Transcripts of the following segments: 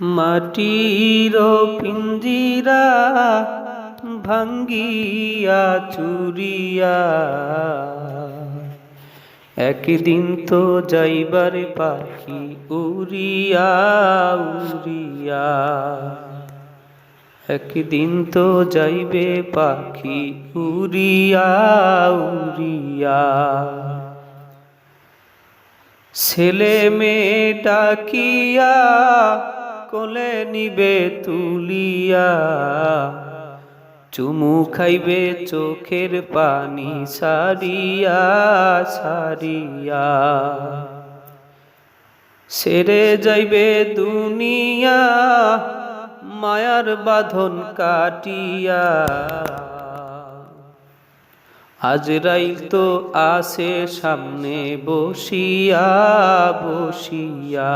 মাটির পিঞ্জিরা ভাঙ্গিয়া চুরিয়া। একদিন তো যাইবার পাখি উড়িয়া উড়িয়া। একদিন তো যাইবে পাখি উড়িয়া উড়িয়া। ছেলে মেয়ে ডাকিয়া কোলে নিবে তুলিয়া। চুমু খাইবে চোখের পানি সারিয়া সারিয়া সেরে যাইবে দুনিয়া, মায়ার বাঁধন কাটিয়া। আজরাইল তো আসে সামনে, বসিয়া বসিয়া।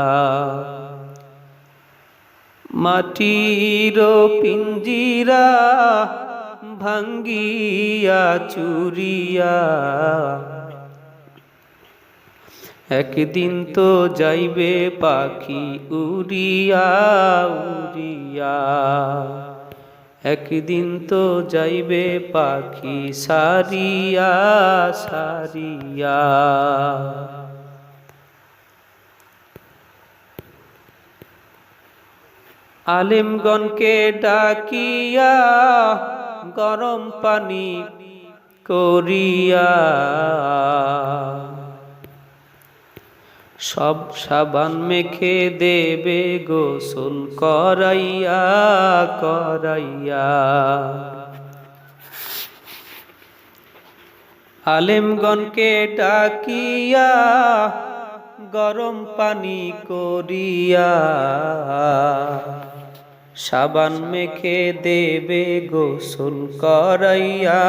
মাটির পিঞ্জিরা ভাঙ্গিয়া চুরিয়া। একদিন তো যাইবে পাখি উড়িয়া উড়িয়া। একদিন তো যাইবে পাখি সারিয়া সারিয়া। আলিমগণকে ডাকিয়া গরম পানি করিয়া সব সাবান মেখে দেবে, গোসল করাইয়া করাইয়া। আলেমগণকে ডাকিয়া গরম পানি করিয়া সাবান মেখে দেবে গোসল করাইয়া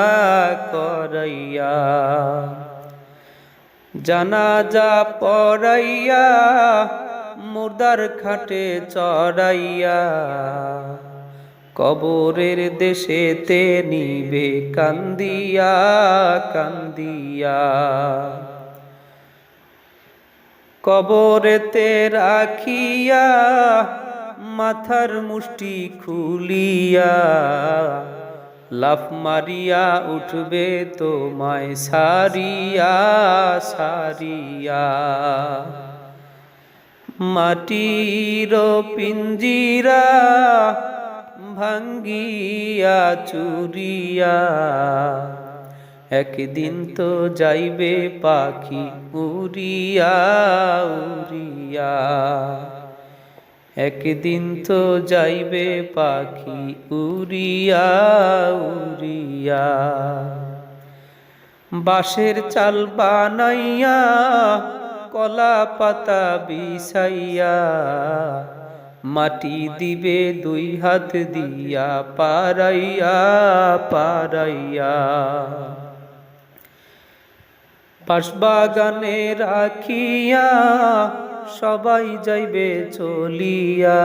করাইয়া। জানাজা পড়াইয়া, মুর্দার খাটে চড়াইয়া। কবরের দেশেতে নিবে কান্দিয়া কান্দিয়া। কবরেতে রাখিয়া মাথার মুষ্টি খুলিয়া লাফ মারিয়া উঠবে তোমায় সারিয়া সারিয়া। মাটির পিঞ্জিরা ভাঙ্গিয়া চুরিয়া, একদিন তো যাইবে পাখি উড়িয়া উড়িয়া। একদিন তো যাইবে পাখি উড়িয়া উড়িয়া। বাঁশের চাল বানাইয়া, কলা পাতা বিছাইয়া, মাটি দিবে দুই হাত দিয়া পারাইয়া পারাইয়া বাগানে রাখিয়া সবাই যাইবে চলিয়া।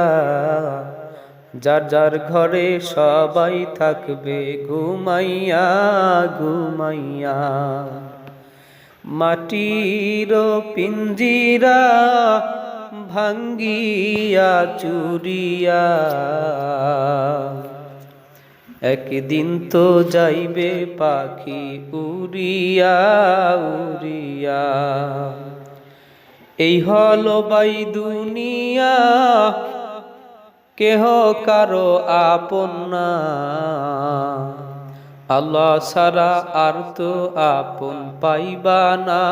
যার যার ঘরে সবাই থাকবে ঘুমাইয়া ঘুমাইয়া। মাটির পিঞ্জিরা ভাঙ্গিয়া চুরিয়া। একদিন তো যাইবে পাখি উড়িয়া উড়িয়া। এই হলো বাই দুনিয়া, কেহ কারও আপন না। আল্লাহ সারা আর তো আপন পাইবা না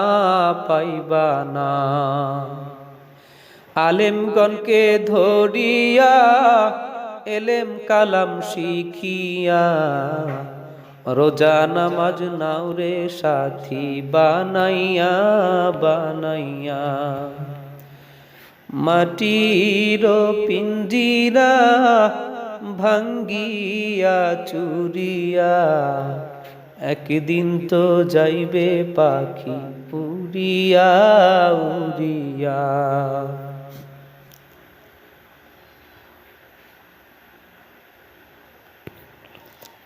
পাইবা না। আলেমগণকে ধরিয়া এলেম কালাম শিখিয়া, রোজা নামাজ নাও রে সাথী, বানাইয়া বানাইয়া। মাটির পিঞ্জিরা ভাঙ্গিয়া, চুরিয়া, একদিন তো যাইবে পাখি উড়িয়া উড়িয়া।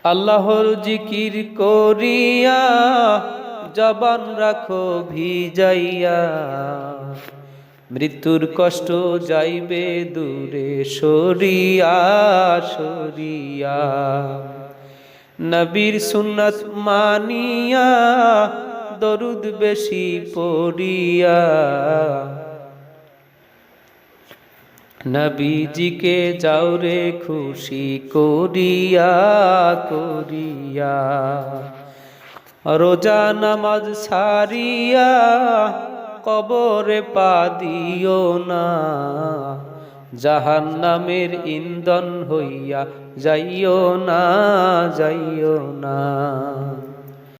আল্লাহর জিকির করিয়া জবান রাখো ভিজাইয়া। মৃত্যুর কষ্ট যাইবে দূরে সরিয়া সরিয়া। নবীর সুন্নত মানিয়া, দরুদ বেশি পড়িয়া। নবীজিকে যাও রে খুশি করিয়া করিয়া। রোজা নামাজ সারিয়া, কবরে পা দিও না। জাহান নামের ইন্ধন হইয়া যাইও না যাইও না।